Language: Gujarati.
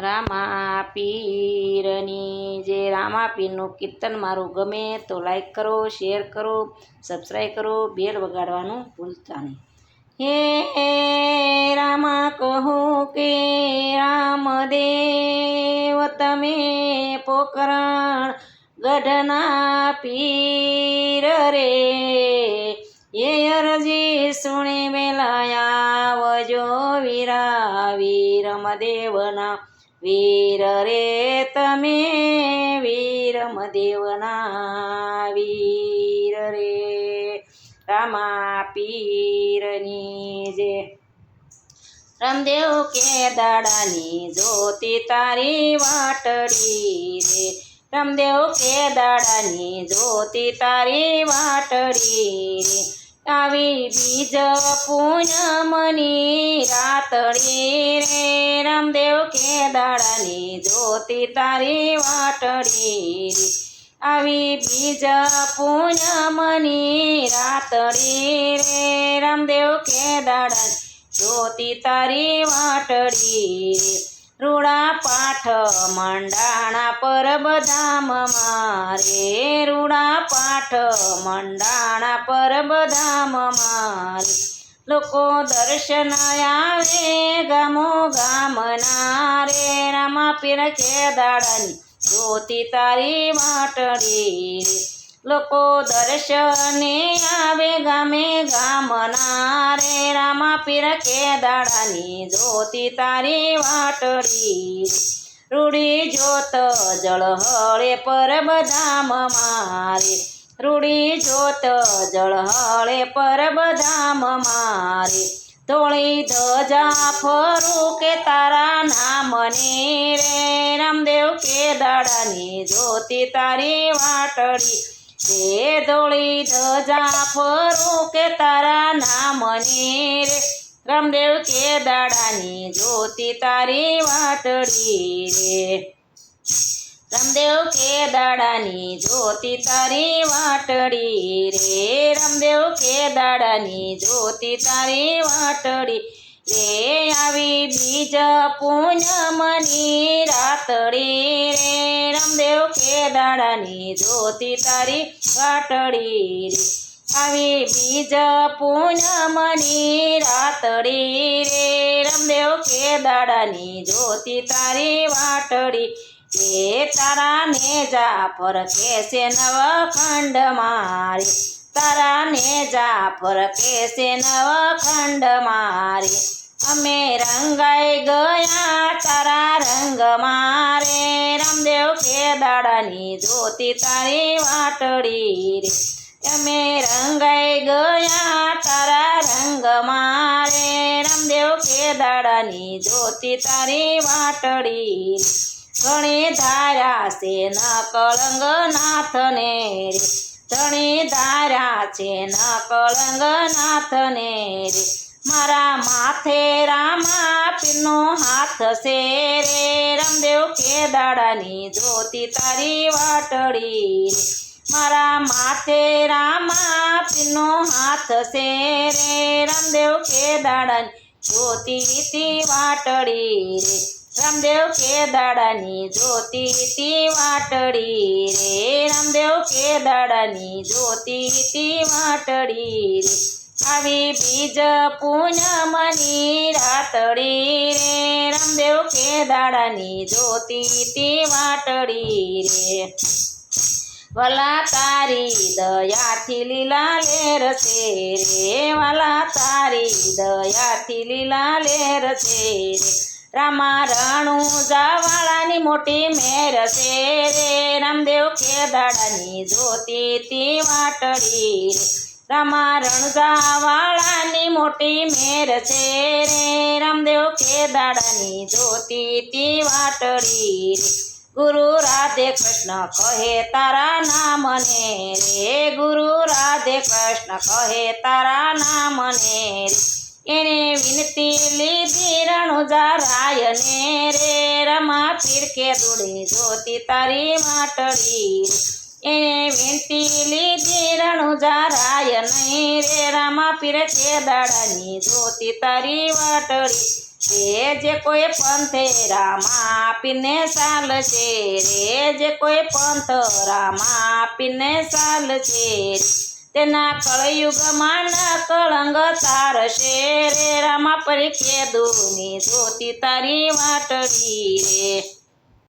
રામા પીરની જે રામા પીરનું કીર્તન મારું ગમે તો લાઈક કરો શેર કરો સબસ્ક્રાઈબ કરો બેલ વગાડવાનું ભૂલતા નહીં. હે રામા કહો કે રામદેવ, તમે પોકરણ ગઢના પીર રે. એ અરજી સુણી મેલાયા, આવજો વીરા વીરમદેવના વીર રે તમે વીરમદેવના વીર રે રામા પીરની જે રામદેવ કે દાડાની જ્યોતિ તારી વાટડી રે રામદેવ કે દાડાની જ્યોતિ તારી વાટડી રે આવી બીજ પૂનમની રાતડી રે રામદેવ કે દાડાની જ્યોતિ તારી વાટડી રે આવી બીજ પૂનમની રાતડી રે રામદેવ કે દાડાની જ્યોતિ તારી વાટડી રે રૂડા પાઠ મંડાણા પર બધામ મારે રૂડા પાઠ મંડાણા પર બધામ મારે. લોકો દર્શન આવે ગામો ગામના રે. રામા પીર કે દાડાની જ્યોતિ તારી માટડી લોકો દર્શને આવે, ગામે ગામના રે. રામા પીર કે દાડાની જ્યોતિ તારી વાટડી રૂડી જોત જળ હળે પર બધામ મારે. રૂડી જોત જળ હળે પર બધામ મારે. ધોળી ધજા ફરું કે તારા નામને રે રામદેવ કે દાડાની જોતી તારી વાટડી. રે ધોળી ધજા ફરું કે તારા નામને રે રામદેવ કે દાડાની જોતી તારી વાટડી રે. રામદેવ કે દાડાની જ્યોતિ તારી વાટડી રે, રામદેવ કે દાડાની જ્યોતિ તારી વાટડી રે, આવી બીજ પૂનમની રાતડી રે, રામદેવ કે દાડાની જ્યોતિ તારી વાટડી રે, આવી બીજ પૂનમની રાતડી રે, રામદેવ કે દાડાની જ્યોતિ તારી વાટડી એ તારા ને જાફર કેસે નવખંડ મારી? તારા ને જાફર કેસે નવખંડ મારી? અમે રંગાઈ ગયા તારા રંગ મારે. રામદેવ કે દાડાની જોતી તારી વાટડી રે. અમે રંગાઈ ગયા તારા રંગ મારે. રામદેવ કે દાડાની જોતી તારી વાટડી રે. ઘણી ધારા છે ન કળંગ નાથને રે. ઘણી ધારા છે ન કળંગ નાથને રે. મારા માથે રામા પીરનો હાથ છે રે. રામદેવ કે દાડાની જ્યોતિ તારી વાટડી રે. મારા માથે રામા પીરનો હાથ છે રે. રામદેવ કે દાડાની વાટડી રે. રામદેવ કે દાડાની જ્યોતિ તી વાટડી રે રામદેવ કે દાડાની જ્યોતિ તી વાટડી રે આવી બીજ પૂનમની રાતડી રે રામદેવ કે દાડાની જ્યોતિ તી વાટડી રે વલા તારી દયાથી લીલા લેર છે રે વાલા તારી દયાથી લીલા લેર છે રે રામા રણુ જાવાળાની મોટી મેર છે રે. રામદેવ કે દાડાની જ્યોતિ તી વાટડી રે. રામા રણજાવાળાની મોટી મેર છે રે. રામદેવ કે દાડાની જ્યોતિ તી વાટડી રે. ગુરુ રાધે કૃષ્ણ કહે, તારા નામને રે. ગુરુ રાધે કૃષ્ણ કહે, તારા નામને રે. એને વિનતી લીધી રણુજા રાયને રે, રમા પીર કે દોડી જોતી તારી માટડી. એને વિનતી લીધી રણુજા રાય નહીં રે, રમા પીર કે દાડાની જોતી તારી વાટડી રે જે કોઈ પંથે રામા પીને ચાલશે રે જે કોઈ પંથ રામા પીને ચાલશે તેના કળયુગમાં કળંગ તારશે રે રામા પરીખે દુની ધોતી તારી વાટડી રે.